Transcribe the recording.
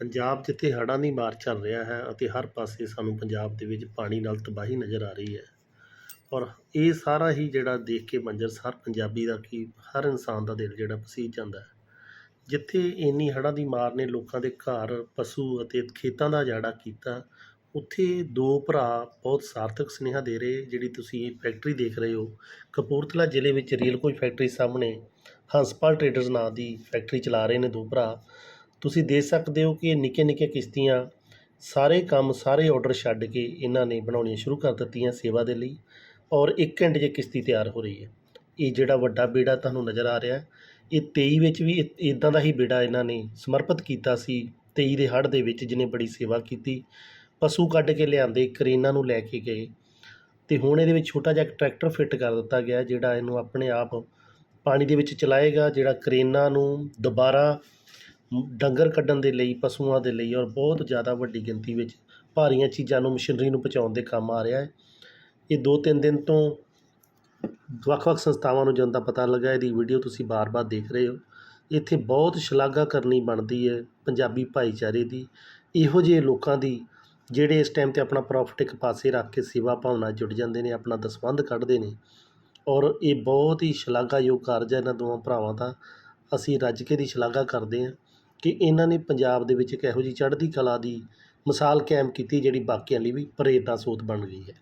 ਪੰਜਾਬ ਜਿੱਥੇ ਹੜ੍ਹਾਂ ਦੀ ਮਾਰ ਚੱਲ ਰਿਹਾ ਹੈ ਅਤੇ ਹਰ ਪਾਸੇ ਸਾਨੂੰ ਪੰਜਾਬ ਦੇ ਵਿੱਚ ਪਾਣੀ ਨਾਲ ਤਬਾਹੀ ਨਜ਼ਰ ਆ ਰਹੀ ਹੈ। ਔਰ ਇਹ ਸਾਰਾ ਹੀ ਜਿਹੜਾ ਦੇਖ ਕੇ ਮੰਜ਼ਰ, ਹਰ ਪੰਜਾਬੀ ਦਾ ਕੀ, ਹਰ ਇਨਸਾਨ ਦਾ ਦਿਲ ਜਿਹੜਾ ਪਸੀਜ ਜਾਂਦਾ ਹੈ। ਜਿੱਥੇ ਇੰਨੀ ਹੜ੍ਹਾਂ ਦੀ ਮਾਰ ਨੇ ਲੋਕਾਂ ਦੇ ਘਰ, ਪਸ਼ੂ ਅਤੇ ਖੇਤਾਂ ਦਾ ਉਜਾੜਾ ਕੀਤਾ, ਉੱਥੇ ਦੋ ਭਰਾ ਬਹੁਤ ਸਾਰਥਕ ਸੁਨੇਹਾ ਦੇ ਰਹੇ, ਜਿਹੜੀ ਤੁਸੀਂ ਇਹ ਫੈਕਟਰੀ ਦੇਖ ਰਹੇ ਹੋ। ਕਪੂਰਥਲਾ ਜ਼ਿਲ੍ਹੇ ਵਿੱਚ ਰੇਲ ਕੋਈ ਫੈਕਟਰੀ ਸਾਹਮਣੇ, ਹੰਸਪਾਲ ਟ੍ਰੇਡਰਸ ਨਾਂ ਦੀ ਫੈਕਟਰੀ ਚਲਾ ਰਹੇ ਨੇ ਦੋ ਭਰਾ। ਤੁਸੀਂ ਦੇਖ ਸਕਦੇ ਹੋ ਕਿ ਇਹ ਨਿੱਕੇ ਨਿੱਕੇ ਕਿਸ਼ਤੀਆਂ ਸਾਰੇ ਕੰਮ, ਸਾਰੇ ਆਰਡਰ ਛੱਡ ਕੇ ਇਹਨਾਂ ਨੇ ਬਣਾਉਣੀਆਂ ਸ਼ੁਰੂ ਕਰ ਦਿੱਤੀਆਂ ਸੇਵਾ ਦੇ ਲਈ ਔਰ 1 ਘੰਟੇ 'ਚ ਕਿਸ਼ਤੀ ਤਿਆਰ ਹੋ ਰਹੀ ਹੈ। ਇਹ ਜਿਹੜਾ ਵੱਡਾ ਬੇੜਾ ਤੁਹਾਨੂੰ ਨਜ਼ਰ ਆ ਰਿਹਾ, ਇਹ 23 ਵਿੱਚ ਵੀ ਇਦਾਂ ਦਾ ਹੀ ਬੇੜਾ ਇਹਨਾਂ ਨੇ ਸਮਰਪਿਤ ਕੀਤਾ ਸੀ 23 ਦੇ ਹੜ੍ਹ ਦੇ ਵਿੱਚ ਜਿਹਨੇ ਬੜੀ ਸੇਵਾ ਕੀਤੀ, ਪਸ਼ੂ ਕੱਢ ਕੇ ਲਿਆਂਦੇ, ਕਰੇਨਾਂ ਨੂੰ ਲੈ ਕੇ ਗਏ ਤੇ ਹੁਣ ਇਹਦੇ ਵਿੱਚ ਛੋਟਾ ਜਿਹਾ ਇੱਕ ਟਰੈਕਟਰ ਫਿੱਟ ਕਰ ਦਿੱਤਾ ਗਿਆ ਜਿਹੜਾ ਇਹਨੂੰ ਆਪਣੇ ਆਪ ਪਾਣੀ ਦੇ ਵਿੱਚ ਚਲਾਏਗਾ, ਜਿਹੜਾ ਕਰੇਨਾਂ ਨੂੰ ਦੁਬਾਰਾ ਡੰਗਰ ਕੱਢਣ ਦੇ ਲਈ, ਪਸ਼ੂਆਂ ਦੇ ਲਈ ਔਰ ਬਹੁਤ ਜ਼ਿਆਦਾ ਵੱਡੀ ਗਿਣਤੀ ਵਿੱਚ ਭਾਰੀਆਂ ਚੀਜ਼ਾਂ ਨੂੰ, ਮਸ਼ੀਨਰੀ ਨੂੰ ਪਹੁੰਚਾਉਣ ਦੇ ਕੰਮ ਆ ਰਿਹਾ ਹੈ। ਇਹ ਦੋ ਤਿੰਨ ਦਿਨ ਤੋਂ ਵੱਖ-ਵੱਖ ਸੰਸਥਾਵਾਂ ਨੂੰ ਜਦੋਂ ਦਾ ਪਤਾ ਲੱਗਾ, ਇਹਦੀ ਵੀਡੀਓ ਤੁਸੀਂ ਬਾਰ-ਬਾਰ ਦੇਖ ਰਹੇ ਹੋ। ਇੱਥੇ ਬਹੁਤ ਸ਼ਲਾਘਾ ਕਰਨੀ ਬਣਦੀ ਹੈ ਪੰਜਾਬੀ ਭਾਈਚਾਰੇ ਦੀ। ਇਹੋ ਜਿਹੇ ਲੋਕਾਂ ਦੀ ਜਿਹੜੇ ਇਸ ਟਾਈਮ 'ਤੇ ਆਪਣਾ ਪ੍ਰੋਫਿਟ ਇੱਕ ਪਾਸੇ ਰੱਖ ਕੇ ਸੇਵਾ ਭਾਵਨਾ ਜੁੜ ਜਾਂਦੇ ਨੇ, ਆਪਣਾ ਦਸਵੰਧ ਕੱਢਦੇ ਨੇ ਔਰ ਇਹ ਬਹੁਤ ਹੀ ਸ਼ਲਾਘਾਯੋਗ ਕਾਰਜ ਹੈ ਇਹਨਾਂ ਦੋਵਾਂ ਭਰਾਵਾਂ ਦਾ। ਅਸੀਂ ਰੱਜ ਕੇ ਦੀ ਸ਼ਲਾਘਾ ਕਰਦੇ ਹਾਂ। ਕਿ ਇਹਨਾਂ ਨੇ ਪੰਜਾਬ ਦੇ ਵਿੱਚ ਇੱਕ ਇਹੋ ਜਿਹੀ ਚੜ੍ਹਦੀ ਕਲਾ ਦੀ ਮਿਸਾਲ ਕਾਇਮ ਕੀਤੀ ਜਿਹੜੀ ਬਾਕੀਆਂ ਲਈ ਵੀ ਪ੍ਰੇਰਨਾ ਸੋਤ ਬਣ ਗਈ ਹੈ।